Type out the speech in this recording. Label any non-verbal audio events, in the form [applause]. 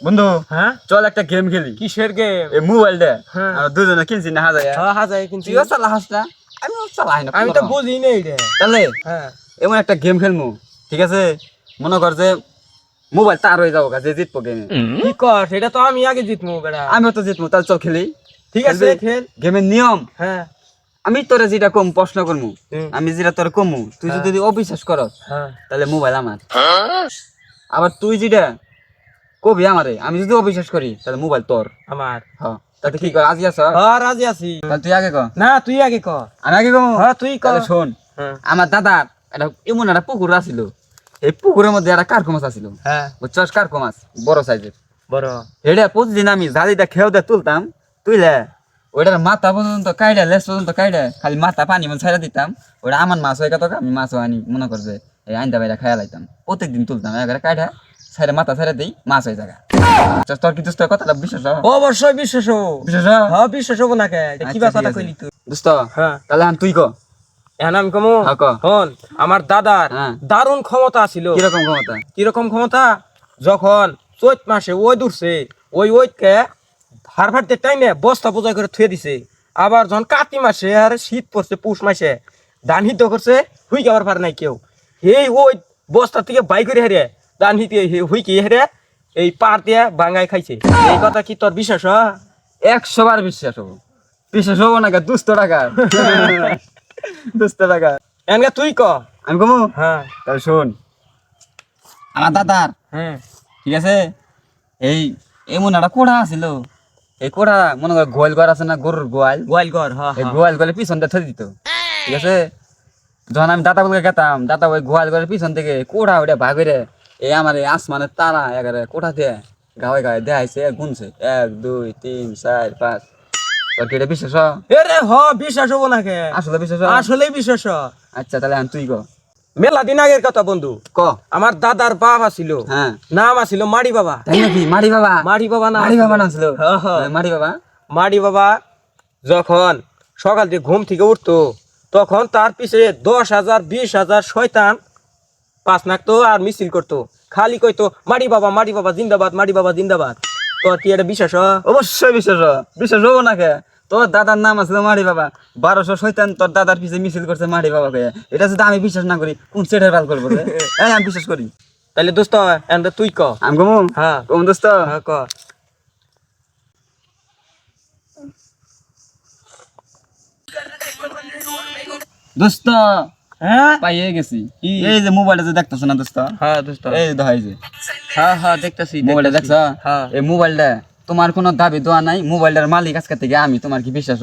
বন্ধু হ্যাঁ? চল একটা গেম খেলি। কিসের গেম এই মোবাইল দে। হ্যাঁ। আমরা দুজনে কিনছি না হাজার। হ্যাঁ হাজার কিন্তু তুইও চালাহাস না। আমিও চালাই না আমি তো বুঝি নেই রে। তাহলে হ্যাঁ। এমন একটা গেম খেলমু ঠিক আছে? মনে কর যে মোবাইল তার হয়ে যাব যে জিতবো গেমে কি কর সেটা তো আমি আগে জিতবো বেড়া। আমিও তো জিতবো তাহলে চল খেলি। ঠিক আছে খেল। গেমের নিয়ম। হ্যাঁ। আমি তোরে যেটা কম প্রশ্ন করমু আমি যেটা তোর কমু তুই হ্যাঁ। যদি অবিশ্বাস করস হ্যাঁ। তাহলে মোবাইল আমার। আবার তুই যেটা কবি আমারে আমি যদি অবিশ্বাস করি তাহলে মোবাইল তোর। আমার। হ্যাঁ তাতে কি কর আজি আস হ্যাঁ রাজি আছি। তাহলে তুই আগে ক। না তুই আগে কর আমি আগে কম? হ্যাঁ তুই কর শোন হ্যাঁ। আমার দাদার একটা এমন একটা পুকুর আছিল এই পুকুরের মধ্যে একটা কার্কো মাছ আছিল। হ্যাঁ। বুঝছস কার্কো মাছ? বড় সাইজের। বড়। হেডে প্রতিদিন আমি জালিটা খেয়েও দিয়ে তুলতাম তুইলে ওইটার মাথা পর্যন্ত কাইডা লেস পর্যন্ত কাইডা খালি মাথা পানি মন ছাইড়া দিতাম। ওটা আমার মাছ হয়ে কত আমি মাছও আনি মনে করছে এই আইন্দা বাইরা খাইয়া লাইতাম। প্রত্যেকদিন তুলতাম একবারে কাইডা ছাইড়া মাথা ছাইড়া দিই মাছ হয়ে জায়গা তোর কি দোস্ত কথাটা বিশ্বাস? অবশ্যই বিশ্বাস বিশ্বাস হ্যাঁ? বিশ্বাস হব না কে আচ্ছা, কথা কইলি তুই? দোস্ত হ্যাঁ। তাহলে তুই ক? কমু? হ্যাঁ, হন আমার দাদার হ্যাঁ। দারুণ ক্ষমতা ছিল। কীরকম ক্ষমতা? কীরকম ক্ষমতা? যখন চৈত মাসে ওই দূরছে ওই ওইকে হার ফাটতে টাইনে বস্তা বোঝাই করে থুয়ে দিছে। আবার যখন কাতি মাসে আর শীত পড়ছে পুষ মাসে ধান হিত করছে হুই যাওয়ার পার নাই কেউ। এই ওই বস্তা থেকে বাই করে হেরে ধান হিতে হুই কি হেরে এই পার দিয়ে বাঙ্গাই খাইছে। এই কথা কি তোর বিশ্বাস? একশো বার বিশ্বাস হব। বিশ্বাস হব না দুস্থ টাকা। [laughs] দুস্থ টাকা। এনকে তুই ক? আমি কমু? হ্যাঁ। তাহলে শোন। আমার দাদার হ্যাঁ। ঠিক আছে? এই এমন একটা কোড়া আছিল? এই কোড়া মনে কর গোয়াল ঘর আছে না গরুর গোয়াল? গোয়াল ঘর হ্যাঁ এই গোয়াল ঘরের পিছন দিয়ে থই দিত। ঠিক আছে? যখন আমি দাতা বলকে গেতাম দাতা ওই গোয়াল ঘরের পিছন থেকে কোড়া ওটা ভাগরে এই আমার এই আসমানের তারা এগারে কোঠা দিয়ে গায়ে গায়ে দেখাইছে গুনছে। এক দুই তিন চার পাঁচ। তোর কি এটা বিশ্বাস? হয়? এরে হ বিশ্বাস হব না কে? আসলে বিশ্বাস হয়? আসলেই বিশ্বাস। আচ্ছা তাহলে তুই ক? মেলা দিন আগের কথা বন্ধু। ক? আমার দাদার বাবা ছিল হ্যাঁ। নাম আছিল মাড়ি বাবা। তাই নাকি? মারি বাবা? মাড়ি বাবা না মারি বাবা নাম ছিল? হ্যাঁ, হ্যাঁ। বাবা? মাড়ি বাবা যখন সকাল থেকে ঘুম থেকে উঠতো তখন তার পিছে দশ হাজার বিশ হাজার শয়তান পাঁচ নাকতো আর মিছিল করতো। খালি কইতো মাড়ি বাবা মাড়ি বাবা জিন্দাবাদ মাড়ি বাবা জিন্দাবাদ। তোর কি এটা বিশ্বাস? অবশ্যই বিশ্বাস বিশ্বাস হব না কে? তোর দাদার নাম আছে মারি বাবা। বারোশো শৈতান তোর দাদার পিছে মিছিল করছে মারি বাবা কে এটা যদি আমি বিশ্বাস না করি কোন সেটের ভালো করব [laughs] আমি বিশ্বাস করি। তাহলে দোস্ত তুই ক। আমি কমু? হ্যাঁ। কম দোস্ত? হ্যাঁ ক। দোস্ত হ্যাঁ? পাইয়ে গেছি? এই যে মোবাইলটা যে দেখতেছ না দোস্ত? হ্যাঁ দোস্ত। এই যে হ্যাঁ হ্যাঁ দেখতেছি মোবাইলটা দেখছ? হ্যাঁ। এই মোবাইলটা তোমার কোনো দাবি দোয়া নাই মোবাইলের মালিক আজকে থেকে আমি তোমার কি বিশ্বাস?